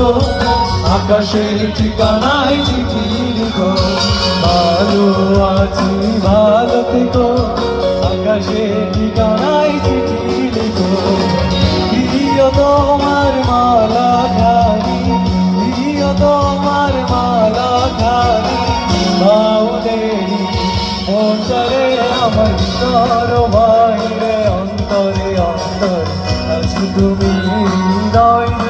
থেকো আকাশের ঠিকানায় চিঠি লিখো ভালো আছি ভালো থেকো আকাশের ঠিকানায় চিঠি লিখো প্রিয় তোমার মালা খানি প্রিয় তোমার মালা খানি বাউলেরি অন্তরে আমার ভিতর বাইরে অন্তরে অন্তর। আছো তুমি হৃদয়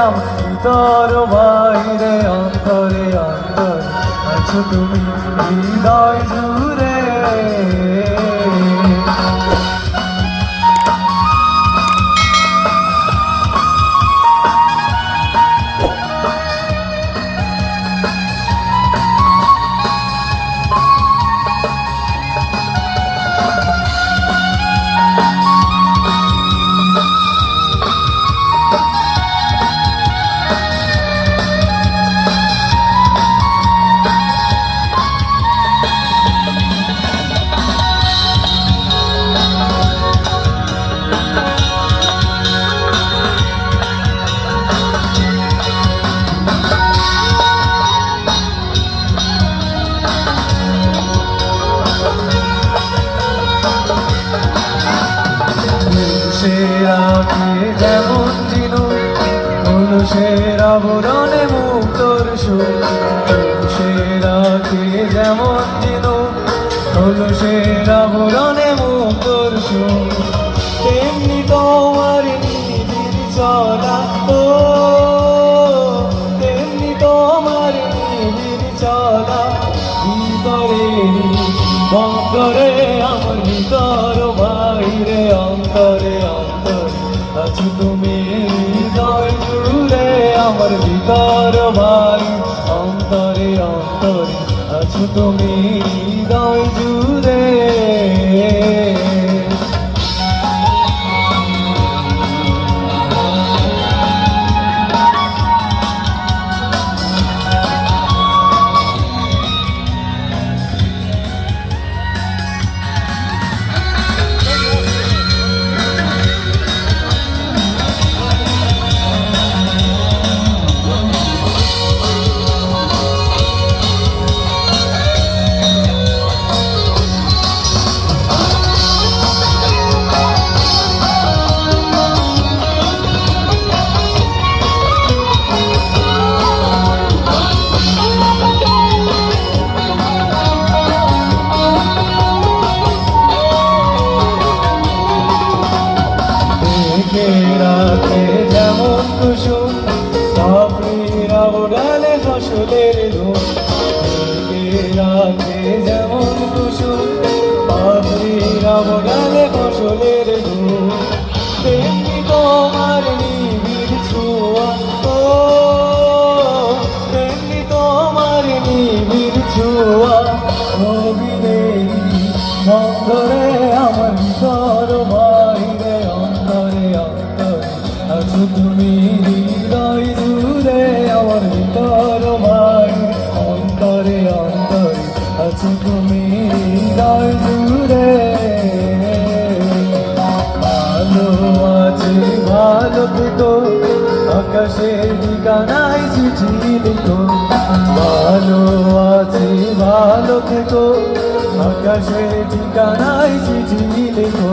আমার ভিতর বাইরে অন্তরে অন্তর। আছো তুমি হৃদয় জুড়ে। মানুষের আবরণে মুক্তর সুর। আগে যেমন জিনু মানুষের আবরণে মুক্তর সুর। তেমনি তোমার নিবিড় চলা ও তেমনি তোমার নিবিড় চলা। ভিতরে অন্তরে আমার ভিতর, বাইরে অন্তরে অন্তর। আছো তুমি আমার ভিতর ভাই অন্তরে অন্তরে আছো তুমি হৃদয় জুড়ে। রাখে যেমন কুসুম পাপড়িরা ওড়ালে ফসলের ধুম রাখে যেমন কুসুম পাপড়িরা ওড়ালে ফসলের ধুম তেমনি তোমার নিবিড় ছোঁয়া ও তেমনি তোমার নিবিড় ছোঁয়া তুমি হৃদয় জুড়ে আমার ভিতর বাইরে অন্তরে অন্তরে আছো তুমি হৃদয় জুড়ে। ভালো আছে, ভালো থেকো আকাশের ঠিকানায় চিঠি লিখো। ভালো আছে, ভালো থেকো আকাশের ঠিকানায় চিঠি লিখো।